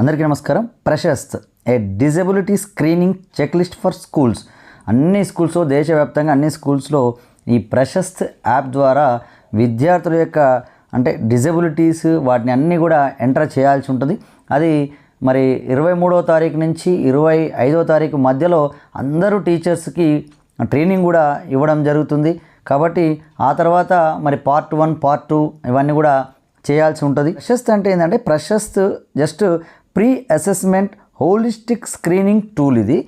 అందరికీ నమస్కారం. Prashast A disability screening checklist for schools అన్ని స్కూల్స్లో దేశవ్యాప్తంగా అన్ని స్కూల్స్లో ఈ ప్రశస్త్ యాప్ ద్వారా విద్యార్థుల యొక్క అంటే డిజబిలిటీస్ వాటిని అన్నీ కూడా ఎంటర్ చేయాల్సి ఉంటుంది. అది మరి ఇరవై మూడవ తారీఖు నుంచి ఇరవై ఐదో తారీఖు మధ్యలో అందరూ టీచర్స్కి ట్రైనింగ్ కూడా ఇవ్వడం జరుగుతుంది. కాబట్టి ఆ తర్వాత మరి పార్ట్ వన్ పార్ట్ టూ ఇవన్నీ కూడా చేయాల్సి ఉంటుంది. ప్రశస్త్ అంటే ఏంటంటే Prashast just pre assessment holistic screening tool ఇది.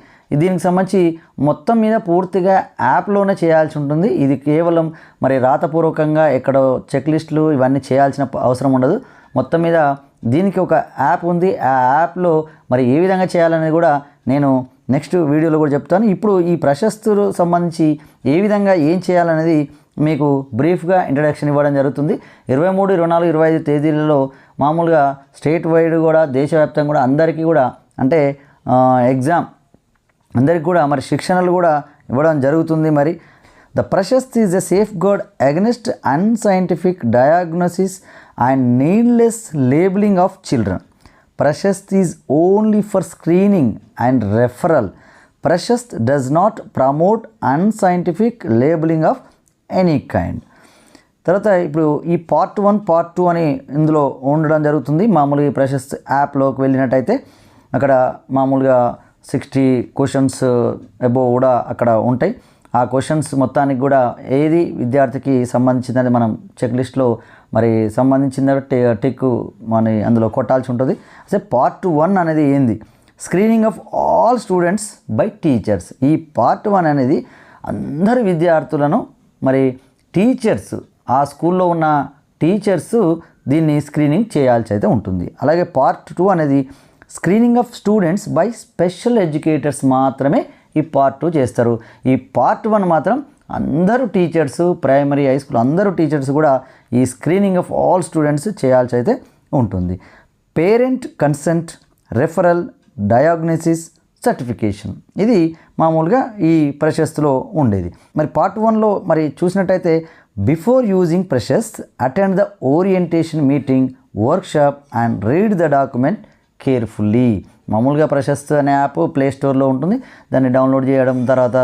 దీనికి సంబంధించి మొత్తం మీద పూర్తిగా యాప్లోనే చేయాల్సి ఉంటుంది. ఇది కేవలం మరి రాతపూర్వకంగా ఎక్కడో చెక్ లిస్టులు ఇవన్నీ చేయాల్సిన అవసరం ఉండదు. మొత్తం మీద దీనికి ఒక యాప్ ఉంది. ఆ యాప్లో మరి ఏ విధంగా చేయాలనేది కూడా నేను నెక్స్ట్ వీడియోలో కూడా చెప్తాను. ఇప్పుడు ఈ ప్రశస్తులు సంబంధించి ఏ విధంగా ఏం చేయాలనేది మీకు బ్రీఫ్గా ఇంట్రడక్షన్ ఇవ్వడం జరుగుతుంది. ఇరవై మూడు ఇరవై నాలుగు ఇరవై ఐదు తేదీలలో మామూలుగా స్టేట్ వైడ్ కూడా దేశవ్యాప్తంగా కూడా అందరికీ కూడా అంటే ఎగ్జామ్ అందరికి కూడా మరి శిక్షణలు కూడా ఇవ్వడం జరుగుతుంది మరి. The Prashast is a safeguard against unscientific diagnosis and needless labelling of children Prashast is only for screening and referral Prashast does not promote unscientific labelling of any kind తర్వాత ఇప్పుడు ఈ పార్ట్ వన్ పార్ట్ టూ అని ఇందులో ఉండడం జరుగుతుంది. మామూలుగా ఈ ప్రశస్త్ యాప్లోకి వెళ్ళినట్టయితే అక్కడ మామూలుగా సిక్స్టీ క్వశ్చన్స్ అబోవ్ కూడా అక్కడ ఉంటాయి. ఆ క్వశ్చన్స్ మొత్తానికి కూడా ఏది విద్యార్థికి సంబంధించిందని మనం చెక్ లిస్ట్లో మరి సంబంధించిన టిక్ మన అందులో కొట్టాల్సి ఉంటుంది. అసలు పార్ట్ వన్ అనేది ఏంది? Screening of all students by teachers ఈ పార్ట్ వన్ అనేది అందరి విద్యార్థులను మరి టీచర్స్ ఆ స్కూల్లో ఉన్న టీచర్స్ దీన్ని స్క్రీనింగ్ చేయాల్సి అయితే ఉంటుంది. అలాగే పార్ట్ టూ అనేది screening of students by special educators మాత్రమే ఈ పార్ట్ టూ చేస్తారు. ఈ పార్ట్ వన్ మాత్రం అందరూ టీచర్స్ ప్రైమరీ హై స్కూల్ అందరూ టీచర్స్ కూడా ఈ స్క్రీనింగ్ ఆఫ్ ఆల్ స్టూడెంట్స్ చేయాల్సి అయితే ఉంటుంది. Parent consent referral diagnosis certification. ఇది మామూలుగా ఈ ప్రశస్తులో ఉండేది. మరి పార్ట్ వన్లో మరి చూసినట్టయితే before using Prashast attend the orientation meeting workshop and read the document carefully. మామూలుగా ప్రశస్త్ అనే యాప్ ప్లే స్టోర్లో ఉంటుంది. దాన్ని డౌన్లోడ్ చేయడం తర్వాత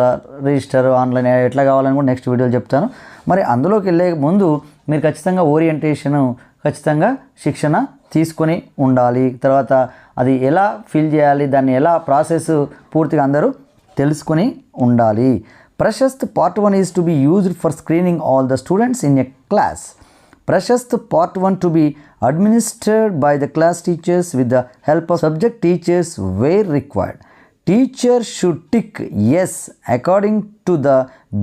రిజిస్టర్ ఆన్లైన్ ఎట్లా కావాలని కూడా నెక్స్ట్ వీడియోలో చెప్తాను. మరి అందులోకి వెళ్ళే ముందు మీరు ఖచ్చితంగా ఓరియంటేషన్ ఖచ్చితంగా శిక్షణ తీసుకొని ఉండాలి. తర్వాత అది ఎలా ఫిల్ చేయాలి దాన్ని ఎలా ప్రాసెస్ పూర్తిగా అందరూ తెలుసుకొని ఉండాలి. Prashast part one is to be used for screening all the students in a class Prashast part one to be administered by the class teachers with the help of subject teachers where required teacher should tick as according to the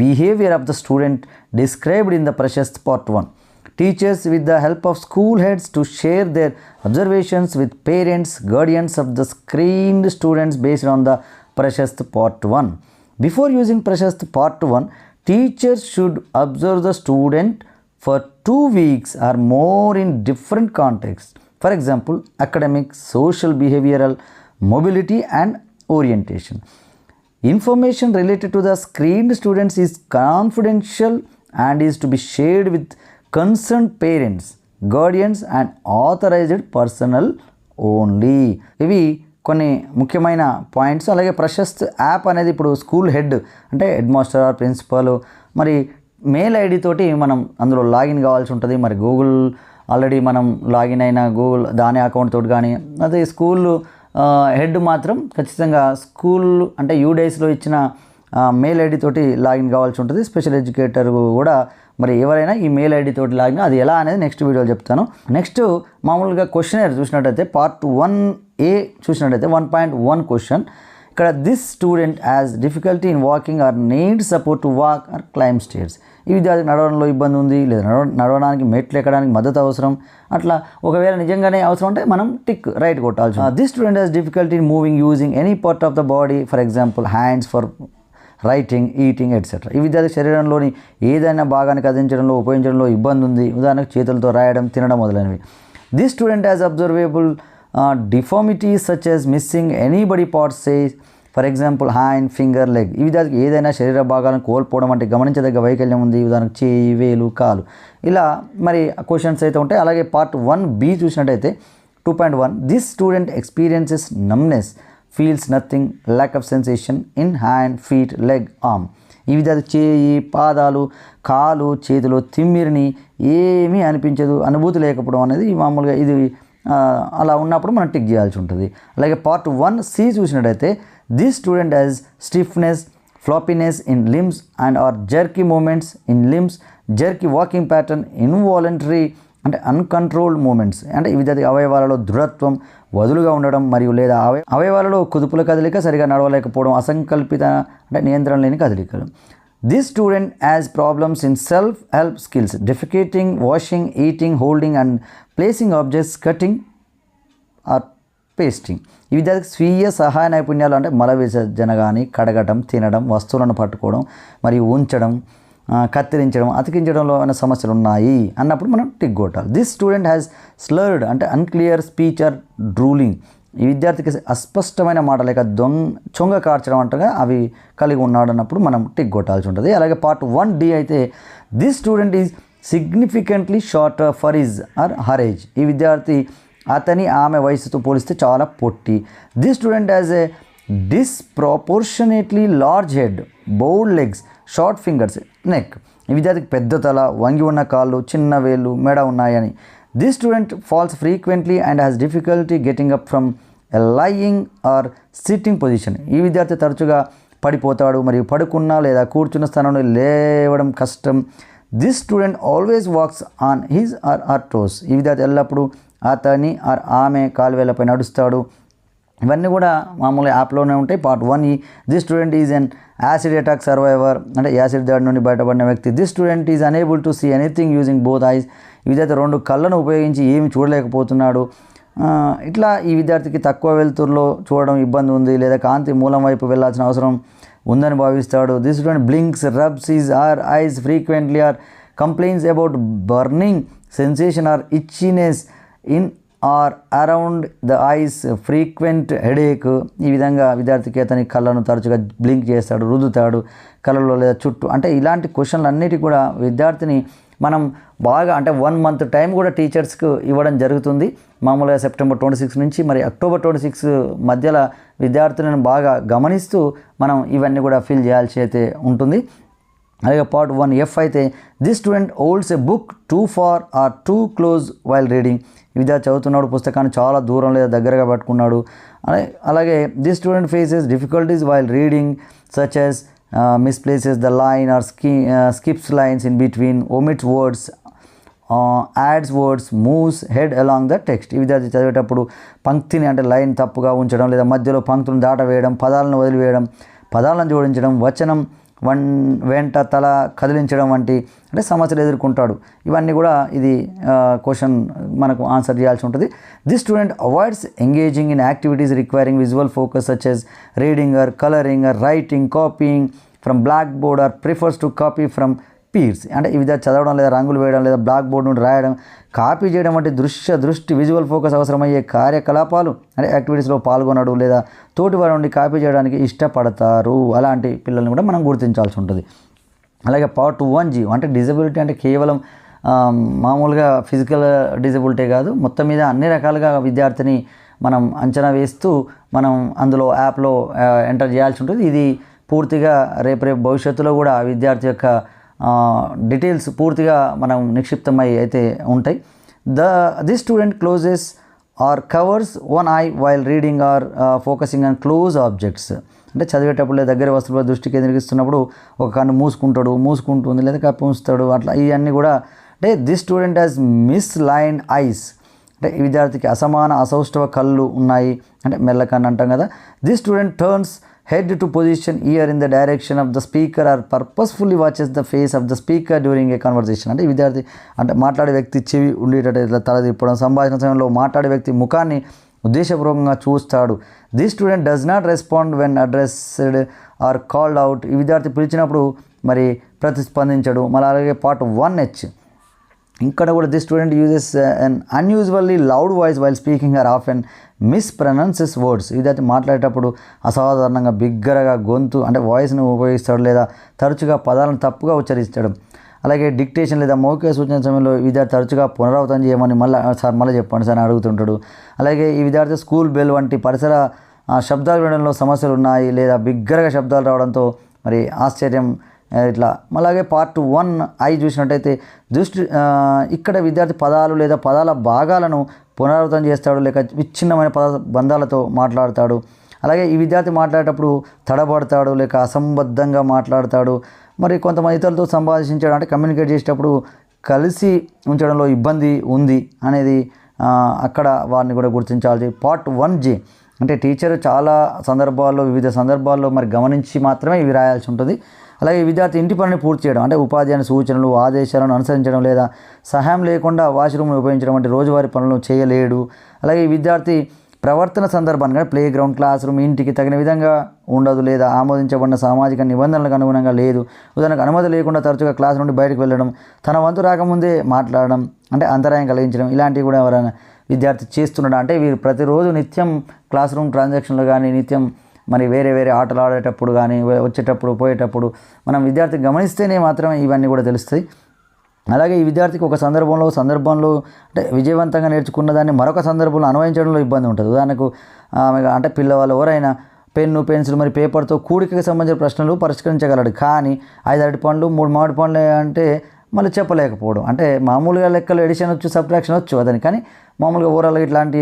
behaviour of the student described in the Prashast part one Teachers, with the help of school heads, to share their observations with parents, guardians of the screened students based on the Prashast Part 1. Before using Prashast Part 1, teachers should observe the student for two weeks or more in different contexts. For example, academic, social, behavioral, mobility, and orientation. Information related to the screened students is confidential and is to be shared with concern parents guardians and authorised personnel only ఇవి కొన్ని ముఖ్యమైన points. అలాగే Prashast app అనేది ఇప్పుడు school head అంటే head master or principal మరి mail ID తోటి మనం అందులో లాగిన్ కావాల్సి ఉంటుంది. మరి గూగుల్ ఆల్రెడీ మనం లాగిన్ అయిన గూగుల్ దాని అకౌంట్ తోటి కానీ అదే స్కూల్ హెడ్ మాత్రం ఖచ్చితంగా స్కూల్ అంటే యూ డేస్లో ఇచ్చిన మెయిల్ ఐడి తోటి లాగిన్ కావాల్సి ఉంటుంది. స్పెషల్ ఎడ్యుకేటర్ కూడా మరి ఎవరైనా ఈ మెయిల్ ఐడి తోటి లాగిన్ అది ఎలా అనేది నెక్స్ట్ వీడియోలో చెప్తాను. నెక్స్ట్ మామూలుగా క్వశ్చనర్ చూసినట్టయితే పార్ట్ వన్ ఏ చూసినట్టయితే వన్ పాయింట్ వన్ క్వశ్చన్. ఇక్కడ this student has difficulty in walking or need support to walk or climb stairs ఈ విద్యార్థి నడవడంలో ఇబ్బంది ఉంది లేదా నడవ నడవడానికి మెట్లు ఎక్కడానికి మద్దతు అవసరం. అట్లా ఒకవేళ నిజంగానే అవసరం ఉంటే మనం tick right కొట్టాల్సి this student has difficulty in moving using any part of the body for example hands for writing eating etcetera ఈ విద్యార్థి శరీరంలోని ఏదైనా భాగాన్ని కదిలించడంలో ఉపయోగించడంలో ఇబ్బంది ఉంది ఉదాహరణకు చేతులతో రాయడం తినడం మొదలైనవి. This student has observable deformities such as missing any body parts says for example hand finger leg ఈ విధానికి ఏదైనా శరీర భాగాలను కోల్పోవడం అంటే గమనించదగ్గ వైకల్యం ఉంది. ఉదాహరణకు చేయి వేలు కాలు. ఇలా మరి క్వశ్చన్స్ అయితే ఉంటాయి. అలాగే పార్ట్ వన్ బి చూసినట్టయితే two point one this student experiences numbness feels nothing lack of sensation in hand feet leg arm ఈ విధంగా చేయి పాదాలు కాలు చేతిలో తిమ్మిరిని ఏమీ అనిపించదు అనుభూతి లేకపోవడం అనేది మామూలుగా ఇది అలా ఉన్నప్పుడు మనం టిక్ చేయాల్సి ఉంటుంది. అలాగే పార్ట్ వన్ సి చూసినట్టయితే this student as stiffness floppiness in limbs and or jerky movements in limbs jerky walking pattern involuntary అంటే అన్కంట్రోల్డ్ మూమెంట్స్ అంటే ఈ విధంగా అవయవాలలో దృఢత్వం వదులుగా ఉండడం మరియు లేదా అవయ అవయవాలలో కుదుపుల కదలిక సరిగా నడవలేకపోవడం అసంకల్పిత అంటే నియంత్రణ లేని కదలికలు. This student has problems in self help skills defecating washing eating holding and placing objects cutting or pasting ఈ విద్యార్థికి స్వీయ సహాయ నైపుణ్యాలు అంటే మల విసర్జన కానీ కడగటం తినడం వస్తువులను పట్టుకోవడం మరియు ఉంచడం కత్తిరించడం అతికించడంలో ఏమైనా సమస్యలు ఉన్నాయి అన్నప్పుడు మనం టిక్ కొట్టాలి. దిస్ స్టూడెంట్ హ్యాస్ స్లర్డ్ అంటే అన్క్లియర్ స్పీచ్ ఆర్ డ్రూలింగ్ ఈ విద్యార్థికి అస్పష్టమైన మాట లేక దొంగ చొంగ కార్చడం అంటగా అవి కలిగి ఉన్నాడు అన్నప్పుడు మనం టిక్ కొట్టాల్సి ఉంటుంది. అలాగే పార్ట్ వన్ డి అయితే this student is significantly short for his or her age ఈ విద్యార్థి అతని ఆమె వయసుతో పోలిస్తే చాలా పొట్టి. This student has a disproportionately large head bowled legs short fingers neck. ఈ విద్యార్థికి పెద్ద తల వంగి ఉన్న కాళ్ళు చిన్న వేళ్ళు మెడ ఉన్నాయని. This student falls frequently and has difficulty getting up from a lying or sitting position ఈ విద్యార్థి తరచుగా పడిపోతాడు మరియు పడుకున్న లేదా కూర్చున్న స్థానంలో లేవడం కష్టం. This student always walks on his or her toes ఈ విద్యార్థి ఎల్లప్పుడూ అతని ఆర్ ఆమె కాలువేలపై నడుస్తాడు. ఇవన్నీ కూడా మామూలు యాప్లోనే ఉంటాయి. Part one E. This student is an acid attack survivor అంటే యాసిడ్ దాడి నుండి బయటపడిన వ్యక్తి. This student is unable to see anything using both eyes ఈ విద్యార్థి రెండు కళ్ళను ఉపయోగించి ఏమి చూడలేకపోతున్నాడు. ఇట్లా ఈ విద్యార్థికి తక్కువ వెలుతురులో చూడడం ఇబ్బంది ఉంది లేదా కాంతి మూలం వైపు వెళ్ళాల్సిన అవసరం ఉందని భావిస్తాడు. This student blinks rubs his her eyes frequently or complaints about burning sensation or itchiness in or around the eyes frequent headache. ఈ విధంగా విద్యార్థికి అతని కళ్ళను తరచుగా బ్లింక్ చేస్తాడు రుద్దుతాడు కళ్ళలో లేదా చుట్టూ. అంటే ఇలాంటి క్వశ్చన్లు అన్నిటి కూడా విద్యార్థిని మనం బాగా అంటే వన్ మంత్ టైం కూడా టీచర్స్కు ఇవ్వడం జరుగుతుంది. మామూలుగా సెప్టెంబర్ ట్వంటీ సిక్స్ నుంచి మరి అక్టోబర్ ట్వంటీ సిక్స్ మధ్యలో విద్యార్థులను బాగా గమనిస్తూ మనం ఇవన్నీ కూడా ఫిల్ చేయాల్సి అయితే ఉంటుంది. అలాగే పార్ట్ వన్ ఎఫ్ అయితే the student holds a book too far or too close while reading. విద్యార్థి చదువుతున్నాడు పుస్తకాన్ని చాలా దూరం లేదా దగ్గరగా పట్టుకున్నాడు. అలాగే అలాగే student faces difficulties while reading such as misplaces the line or ski skips lines in between omits words adds words moves head along the text ఈ విద్యార్థి చదివేటప్పుడు పంక్తిని అంటే లైన్ తప్పుగా ఉంచడం లేదా మధ్యలో పంక్తులను దాటవేయడం పదాలను వదిలివేయడం పదాలను జోడించడం వచనం వన్ వెంట తల కదిలించడం వంటి అంటే సమస్యలు ఎదుర్కొంటాడు. ఇవన్నీ కూడా ఇది క్వశ్చన్ మనకు ఆన్సర్ చేయాల్సి ఉంటుంది. This student avoids engaging in activities requiring visual focus such as reading or colouring or writing copying from blackboard or prefers to copy from peers. అంటే ఈ విధంగా చదవడం లేదా రంగులు వేయడం లేదా బ్లాక్ బోర్డ్ నుండి రాయడం కాపీ చేయడం వంటి దృశ్య దృష్టి విజువల్ ఫోకస్ అవసరమయ్యే కార్యకలాపాలు అంటే యాక్టివిటీస్లో పాల్గొనడు లేదా తోటి వారి నుండి కాపీ చేయడానికి ఇష్టపడతారు. అలాంటి పిల్లల్ని కూడా మనం గుర్తించాల్సి ఉంటుంది. అలాగే పార్ట్ వన్ జీ అంటే డిజబిలిటీ అంటే కేవలం మామూలుగా ఫిజికల్ డిజబిలిటీ కాదు మొత్తం మీద అన్ని రకాలుగా విద్యార్థిని మనం అంచనా వేస్తూ మనం అందులో యాప్లో ఎంటర్ చేయాల్సి ఉంటుంది. ఇది పూర్తిగా రేపు రేపు భవిష్యత్తులో కూడా విద్యార్థి యొక్క డీటెయిల్స్ పూర్తిగా మనం నిక్షిప్తమై అయితే ఉంటాయి. The this student closes or covers one eye while reading or focusing on close objects అంటే చదివేటప్పుడు లేదా దగ్గర వస్తువుల దృష్టి కేంద్రీకరిస్తున్నప్పుడు ఒక కన్ను మూసుకుంటాడు మూసుకుంటుంది లేదా కప్పి ఉంచుతాడు అట్లా ఇవన్నీ కూడా అంటే this student has misaligned eyes అంటే ఈ విద్యార్థికి అసమాన అసౌష్ఠవ కళ్ళు ఉన్నాయి. అంటే మెల్లకన్ను అంటాం కదా. This student turns head to position ear in the direction of the speaker or purposefully watches the face of the speaker during a conversation అంటే విద్యార్థి అంటే మాట్లాడే వ్యక్తి చెవి ఉండేటట్టు ఇట్లా తల తిప్పడం సంభాషణ సమయంలో మాట్లాడే వ్యక్తి ముఖాన్ని ఉద్దేశపూర్వకంగా చూస్తాడు. The student does not respond when addressed or called out ఈ విద్యార్థి పిలిచినప్పుడు మరి ప్రతిస్పందించడు. మళ్ళీ అలాగే పార్ట్ వన్ హెచ్ ఇక్కడ కూడా the student uses un unusually loud voice while speaking or off and mispronounces words ఇదైతే మాట్లాడేటప్పుడు అసాధారణంగా బిగ్గరగా గొంతు అంటే వాయిస్ను ఉపయోగిస్తాడు లేదా తరచుగా పదాలను తప్పుగా ఉచ్చరిస్తాడు. అలాగే డిక్టేషన్ లేదా మౌఖిక సూచన సమయంలో విద్యార్థి తరచుగా పునరావృతం చేయమని మళ్ళీ సార్ మళ్ళీ చెప్పండి సార్ అని అడుగుతుంటాడు. అలాగే ఈ విద్యార్థి స్కూల్ బెల్ వంటి పరిసర శబ్దాలు వినడంలో సమస్యలు ఉన్నాయి లేదా బిగ్గరగా శబ్దాలు రావడంతో మరి ఆశ్చర్యం ఇట్లా. అలాగే పార్ట్ వన్ ఐ చూసినట్టయితే దృష్టి ఇక్కడ విద్యార్థి పదాలు లేదా పదాల భాగాలను పునరావృతం చేస్తాడు లేక విచ్ఛిన్నమైన పద బంధాలతో మాట్లాడతాడు. అలాగే ఈ విద్యార్థి మాట్లాడేటప్పుడు తడబడతాడు లేక అసంబద్ధంగా మాట్లాడతాడు. మరి కొంతమంది ఇతరులతో సంభాషించడం అంటే కమ్యూనికేట్ చేసేటప్పుడు కలిసి ఉంచడంలో ఇబ్బంది ఉంది అనేది అక్కడ వారిని కూడా గుర్తించాల్సి పార్ట్ వన్ జే. అంటే టీచర్ చాలా సందర్భాల్లో వివిధ సందర్భాల్లో మరి గమనించి మాత్రమే ఇవి రాయాల్సి ఉంటుంది. అలాగే విద్యార్థి ఇంటి పనిని పూర్తి చేయడం అంటే ఉపాధ్యాయుని సూచనలు ఆదేశాలను అనుసరించడం లేదా సహాయం లేకుండా వాష్రూమ్ను ఉపయోగించడం వంటి రోజువారీ పనులను చేయలేడు. అలాగే విద్యార్థి ప్రవర్తన సందర్భాన్ని ప్లే గ్రౌండ్ క్లాస్ రూమ్ ఇంటికి తగిన విధంగా ఉండదు లేదా ఆమోదించబడిన సామాజిక నిబంధనలకు అనుగుణంగా లేదు. ఉదాహరణకు అనుమతి లేకుండా తరచుగా క్లాస్ నుండి బయటకు వెళ్ళడం తన వంతు రాకముందే మాట్లాడడం అంటే అంతరాయం కలిగించడం ఇలాంటివి కూడా ఎవరైనా విద్యార్థి చేస్తున్నాడు అంటే వీరు ప్రతిరోజు నిత్యం క్లాస్ రూమ్ ట్రాన్సాక్షన్లు కానీ నిత్యం మరి వేరే వేరే ఆటలు ఆడేటప్పుడు కానీ వచ్చేటప్పుడు పోయేటప్పుడు మనం విద్యార్థి గమనిస్తేనే మాత్రమే ఇవన్నీ కూడా తెలుస్తాయి. అలాగే ఈ విద్యార్థికి ఒక సందర్భంలో సందర్భంలో అంటే విజయవంతంగా నేర్చుకున్న దాన్ని మరొక సందర్భంలో అన్వయించడంలో ఇబ్బంది ఉంటుంది. ఉదాహరణకు అంటే పిల్లవాళ్ళు ఎవరైనా పెన్ను పెన్సిల్ మరి పేపర్తో కూడికకి సంబంధించిన ప్రశ్నలు పరిష్కరించగలడు. కానీ ఐదు అరటి పండ్లు మూడు మామిడి పండ్లు అంటే మళ్ళీ చెప్పలేకపోవడం. అంటే మామూలుగా లెక్కలు ఎడిషన్ వచ్చు సబ్ట్రాక్షన్ వచ్చు అదని కానీ మామూలుగా ఓవరాల్గా ఇట్లాంటి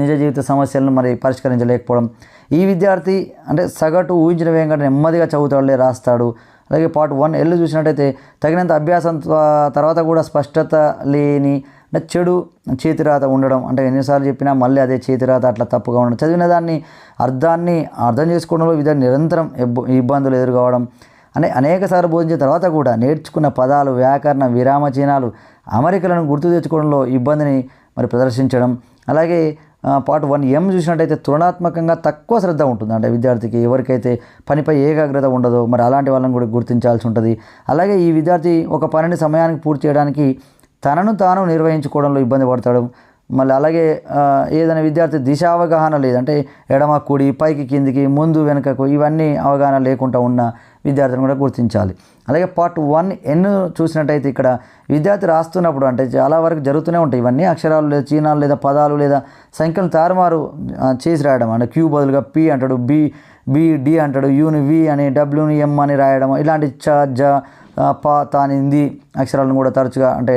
నిజ జీవిత సమస్యలను మరి పరిష్కరించలేకపోవడం. ఈ విద్యార్థి అంటే సగటు ఊహించిన వేగంగా నెమ్మదిగా చదువుతాడులే రాస్తాడు. అలాగే పార్ట్ వన్ ఎల్లు చూసినట్టయితే తగినంత అభ్యాసం త్వ- తర్వాత కూడా స్పష్టత లేని అంటే చెడు చేతిరాత ఉండడం. అంటే ఎన్నిసార్లు చెప్పినా మళ్ళీ అదే చేతిరాత అట్లా తప్పుగా ఉండడం. చదివిన దాన్ని అర్థాన్ని అర్థం చేసుకోవడంలో వివిధ నిరంతరం ఇబ్బందులు ఎదుర్కోవడం. అనే అనేక సార్లు బోధించిన తర్వాత కూడా నేర్చుకున్న పదాలు వ్యాకరణ విరామ చిహ్నాలు అమరికలను గుర్తు తెచ్చుకోవడంలో ఇబ్బందిని మరి ప్రదర్శించడం. అలాగే పార్ట్ వన్ ఎం చూసినట్టయితే తులనాత్మకంగా తక్కువ శ్రద్ధ ఉంటుంది. అంటే విద్యార్థికి ఎవరికైతే పనిపై ఏకాగ్రత ఉండదో మరి అలాంటి వాళ్ళని కూడా గుర్తించాల్సి ఉంటుంది. అలాగే ఈ విద్యార్థి ఒక పనిని సమయానికి పూర్తి చేయడానికి తనను తాను నిర్వహించుకోవడంలో ఇబ్బంది పడతాడు. మళ్ళీ అలాగే ఏదైనా విద్యార్థి దిశ అవగాహన లేదంటే ఎడమ కుడి పైకి కిందికి ముందు వెనుకకు ఇవన్నీ అవగాహన లేకుండా ఉన్న విద్యార్థిని కూడా గుర్తించాలి. అలాగే పార్ట్ వన్ ఎన్ చూసినట్టయితే ఇక్కడ విద్యార్థి రాస్తున్నప్పుడు అంటే చాలా వరకు జరుగుతూనే ఉంటాయి. ఇవన్నీ అక్షరాలు లేదా చీనాలు లేదా పదాలు లేదా సంఖ్యలు తారుమారు చేసి రాయడం. అంటే క్యూ బదులుగా పి అంటాడు బి బి డి అంటాడు యూని వి అని డబ్ల్యూని ఎం అని రాయడం. ఇలాంటి చ జ ప తానింది అక్షరాలను కూడా తరచుగా అంటే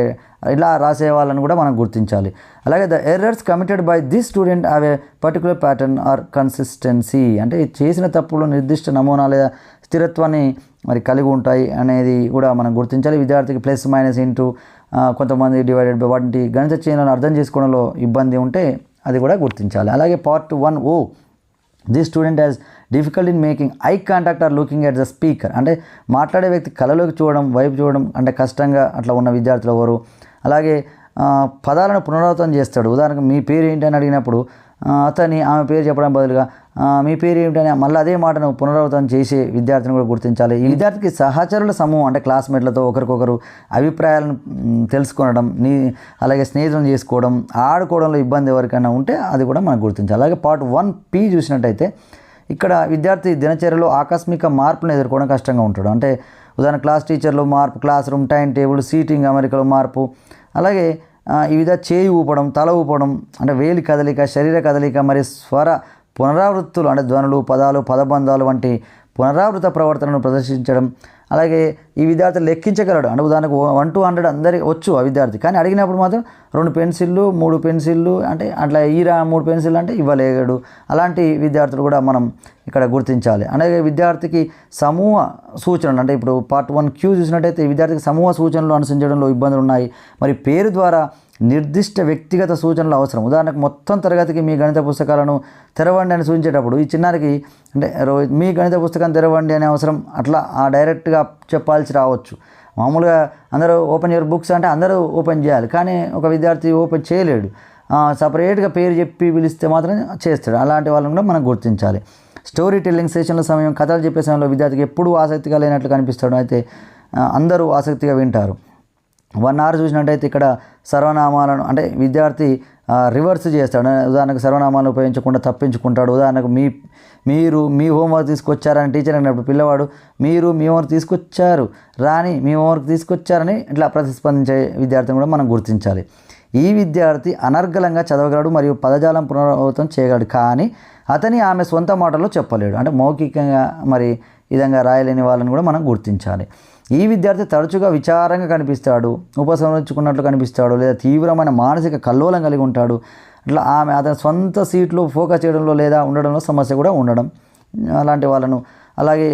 ఇలా రాసే వాళ్ళని కూడా మనం గుర్తించాలి. అలాగే the errors committed by this student have a particular pattern or consistency అంటే చేసిన తప్పులు నిర్దిష్ట నమూనా లేదా స్థిరత్వాన్ని మరి కలిగి ఉంటాయి అనేది కూడా మనం గుర్తించాలి. విద్యార్థికి ప్లస్ మైనస్ ఇంటూ కొంతమంది డివైడెడ్ బై వాటి గణిత చిహ్నాలను అర్థం చేసుకోవడంలో ఇబ్బంది ఉంటే అది కూడా గుర్తించాలి. అలాగే part one O this student has difficult in making eye contact or looking at the speaker అంటే మాట్లాడే వ్యక్తి కళలోకి చూడడం వైపు చూడడం అంటే కష్టంగా అట్లా ఉన్న విద్యార్థులు ఎవరు? అలాగే పదాలను పునరావృతం చేస్తాడు. ఉదాహరణకు మీ పేరు ఏంటి అని అడిగినప్పుడు అతని ఆమె పేరు చెప్పడం బదులుగా మీ పేరు ఏమిటని మళ్ళీ అదే మాటను పునరావృతం చేసే విద్యార్థిని కూడా గుర్తించాలి. ఈ విద్యార్థికి సహచరుల సమూహం అంటే క్లాస్మేట్లతో ఒకరికొకరు అభిప్రాయాలను తెలుసుకోవడం నీ అలాగే స్నేహితులను చేసుకోవడం ఆడుకోవడంలో ఇబ్బంది ఎవరికైనా ఉంటే అది కూడా మనం గుర్తించాలి. అలాగే పార్ట్ వన్ పి చూసినట్టయితే ఇక్కడ విద్యార్థి దినచర్యలో ఆకస్మిక మార్పులను ఎదుర్కోవడం కష్టంగా ఉంటాడు. అంటే ఉదాహరణ క్లాస్ టీచర్లో మార్పు class room time table seating అమెరికలో మార్పు. అలాగే ఈ విధ చేయి ఊపడం తల ఊపడం అంటే వేలి కదలిక శరీర కదలిక మరి స్వర పునరావృత్తులు అంటే ధ్వనులు పదాలు పదబంధాలు వంటి పునరావృత ప్రవర్తనను ప్రదర్శించడం అలాగే ఈ విద్యార్థి లెక్కించగలడు. అంటే ఉదాహరణకు వన్ టు హండ్రెడ్ అందరికీ వచ్చు ఆ విద్యార్థి. కానీ అడిగినప్పుడు మాత్రం రెండు పెన్సిళ్ళు మూడు పెన్సిళ్ళు అంటే అట్లా ఈరా మూడు పెన్సిల్ అంటే ఇవ్వలేడు. అలాంటి విద్యార్థులు కూడా మనం ఇక్కడ గుర్తించాలి. అలాగే విద్యార్థికి సమూహ సూచనలు అంటే ఇప్పుడు పార్ట్ వన్ క్యూ చూసినట్టయితే విద్యార్థికి సమూహ సూచనలు అనుసరించడంలో ఇబ్బందులు ఉన్నాయి. మరి పేరు ద్వారా నిర్దిష్ట వ్యక్తిగత సూచనలు అవసరం. ఉదాహరణకు మొత్తం తరగతికి మీ గణిత పుస్తకాలను తెరవండి అని సూచించేటప్పుడు ఈ చిన్నారికి అంటే మీ గణిత పుస్తకం తెరవండి అనే అవసరం అట్లా ఆ డైరెక్ట్గా చెప్పాల్సి రావచ్చు. మామూలుగా అందరూ ఓపెన్ యువర్ బుక్స్ అంటే అందరూ ఓపెన్ చేయాలి. కానీ ఒక విద్యార్థి ఓపెన్ చేయలేడు. సపరేట్గా పేరు చెప్పి పిలిస్తే మాత్రం చేస్తాడు. అలాంటి వాళ్ళని కూడా మనం గుర్తించాలి. స్టోరీ టెల్లింగ్ సెషన్ల సమయం కథలు చెప్పే సమయంలో విద్యార్థికి ఎప్పుడూ ఆసక్తిగా లేనట్లు కనిపిస్తాడు. అయితే అందరూ ఆసక్తిగా వింటారు. వన్ అవర్ చూసినట్టయితే ఇక్కడ సర్వనామాలను అంటే విద్యార్థి రివర్స్ చేస్తాడు. ఉదాహరణకు సర్వనామాలు ఉపయోగించకుండా తప్పించుకుంటాడు. ఉదాహరణకు మీ మీరు మీ హోంవర్క్ తీసుకొచ్చారని టీచర్ అన్నప్పుడు పిల్లవాడు మీరు మీ హోంవర్క్ తీసుకొచ్చారు రాని మీ హోంవర్క్ తీసుకొచ్చారని ఇట్లా ప్రతిస్పందించే విద్యార్థిని కూడా మనం గుర్తించాలి. ఈ విద్యార్థి అనర్గళంగా చదవగలడు మరియు పదజాలం పునరావృతం చేయగలడు. కానీ అతని ఆమె సొంత మాటల్లో చెప్పలేడు. అంటే మౌఖికంగా మరి విధంగా రాయలేని వాళ్ళని కూడా మనం గుర్తించాలి. ఈ విద్యార్థి తరచుగా విచారంగా కనిపిస్తాడు ఉపసంహరించుకున్నట్లు కనిపిస్తాడు లేదా తీవ్రమైన మానసిక కల్లోలం కలిగి ఉంటాడు. అట్లా ఆమె అతని సొంత సీట్లో ఫోకస్ చేయడంలో లేదా ఉండడంలో సమస్య కూడా ఉండడం. అలాంటి వాళ్ళను అలాగే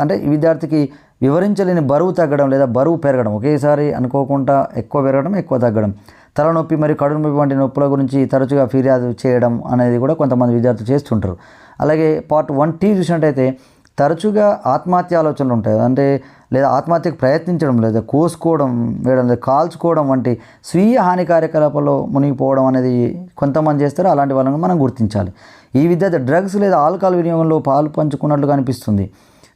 అంటే ఈ విద్యార్థికి వివరించలేని బరువు తగ్గడం లేదా బరువు పెరగడం ఒకేసారి అనుకోకుండా ఎక్కువ పెరగడం ఎక్కువ తగ్గడం. తలనొప్పి మరియు కడుపు నొప్పి వంటి నొప్పుల గురించి తరచుగా ఫిర్యాదు చేయడం అనేది కూడా కొంతమంది విద్యార్థులు చేస్తుంటారు. అలాగే పార్ట్ వన్ టీ చూసినట్టయితే తరచుగా ఆత్మహత్య ఆలోచనలు ఉంటాయి. అంటే లేదా ఆత్మహత్యకు ప్రయత్నించడం లేదా కోసుకోవడం వేయడం లేదా కాల్చుకోవడం వంటి స్వీయ హాని కార్యకలాపాల్లో మునిగిపోవడం అనేది కొంతమంది చేస్తారు. అలాంటి వాళ్ళని మనం గుర్తించాలి. ఈ విద్యార్థి డ్రగ్స్ లేదా ఆల్కహాల్ వినియోగంలో పాలు పంచుకున్నట్లు కనిపిస్తుంది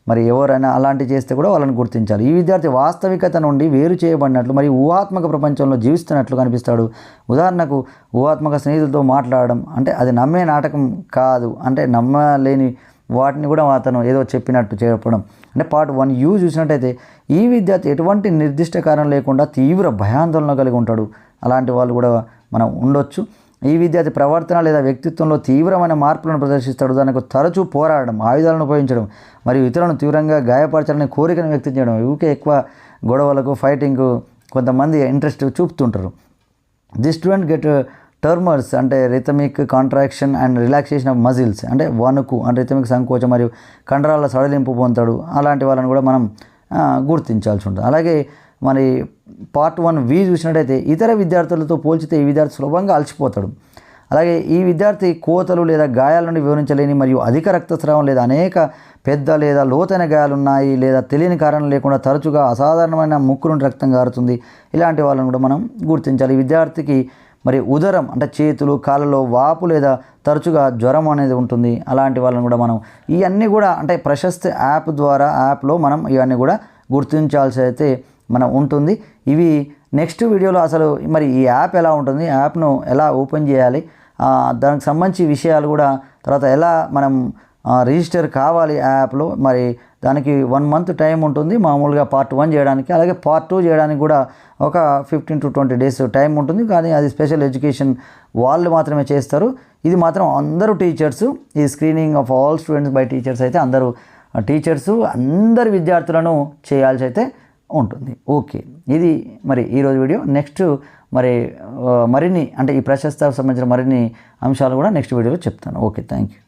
మరి ఎవరైనా అలాంటివి చేస్తే కూడా వాళ్ళని గుర్తించాలి. ఈ విద్యార్థి వాస్తవికత నుండి వేరు చేయబడినట్లు మరియు ఊహాత్మక ప్రపంచంలో జీవిస్తున్నట్లు కనిపిస్తాడు ఉదాహరణకు ఊహాత్మక స్నేహితులతో మాట్లాడడం అంటే అది నమ్మే నాటకం కాదు. అంటే నమ్మలేని వాటిని కూడా అతను ఏదో చెప్పినట్టు చెప్పడం. అంటే పార్ట్ వన్ యూ చూసినట్టయితే ఈ విద్యార్థి ఎటువంటి నిర్దిష్ట కారణం లేకుండా తీవ్ర భయాందోళన కలిగి ఉంటాడు. అలాంటి వాళ్ళు కూడా మనం ఉండొచ్చు. ఈ విద్యార్థి ప్రవర్తన లేదా వ్యక్తిత్వంలో తీవ్రమైన మార్పులను ప్రదర్శిస్తాడు. దానికి తరచూ పోరాడడం ఆయుధాలను ఉపయోగించడం మరియు ఇతరులను తీవ్రంగా గాయపరచాలని కోరికను వ్యక్తం చేయడం ఊకే ఎక్కువ గొడవలకు ఫైటింగ్కు కొంతమంది ఇంట్రెస్ట్ చూపుతుంటారు. ది స్టూడెంట్ గెట్ టర్మర్స్ అంటే rhythmic contraction and relaxation of muscles అంటే వణుకు అంటే రిథమిక్ సంకోచం మరియు కండరాల సడలింపు పొందుతాడు. అలాంటి వాళ్ళని కూడా మనం గుర్తించాల్సి ఉంటుంది. అలాగే మరి పార్ట్ వన్ వి చూసినట్టయితే ఇతర విద్యార్థులతో పోల్చితే ఈ విద్యార్థి సులభంగా అలసిపోతాడు. అలాగే ఈ విద్యార్థి కోతలు లేదా గాయాల నుండి వివరించలేని మరియు అధిక రక్తస్రావం లేదా అనేక పెద్ద లేదా లోతైన గాయాలు ఉన్నాయి లేదా తెలియని కారణం లేకుండా తరచుగా అసాధారణమైన ముక్కు నుండి రక్తం గారుతుంది. ఇలాంటి వాళ్ళని కూడా మనం గుర్తించాలి. ఈ విద్యార్థికి మరి ఉదరం అంటే చేతులు కాళ్ళలో వాపు లేదా తరచుగా జ్వరం అనేది ఉంటుంది. అలాంటి వాళ్ళని కూడా మనం ఇవన్నీ కూడా అంటే ప్రశస్త యాప్ ద్వారా యాప్లో మనం ఇవన్నీ కూడా గుర్తించాల్సి అయితే మనం ఉంటుంది. ఇవి నెక్స్ట్ వీడియోలో అసలు మరి ఈ యాప్ ఎలా ఉంటుంది యాప్ను ఎలా ఓపెన్ చేయాలి దానికి సంబంధించి విషయాలు కూడా తర్వాత ఎలా మనం రిజిస్టర్ కావాలి ఆ యాప్లో మరి దానికి వన్ మంత్ టైం ఉంటుంది మామూలుగా పార్ట్ వన్ చేయడానికి. అలాగే పార్ట్ టూ చేయడానికి కూడా ఒక fifteen to twenty days time ఉంటుంది. కానీ అది స్పెషల్ ఎడ్యుకేషన్ వాళ్ళు మాత్రమే చేస్తారు. ఇది మాత్రం అందరూ టీచర్స్ ఈ screening of all students by teachers అయితే అందరూ టీచర్స్ అందరి విద్యార్థులను చేయాల్సి అయితే ఉంటుంది. ఓకే ఇది మరి ఈరోజు వీడియో నెక్స్ట్ మరి మరిన్ని అంటే ఈ ప్రశస్త సంబంధించిన మరిన్ని అంశాలు కూడా నెక్స్ట్ వీడియోలో చెప్తాను. Okay thank you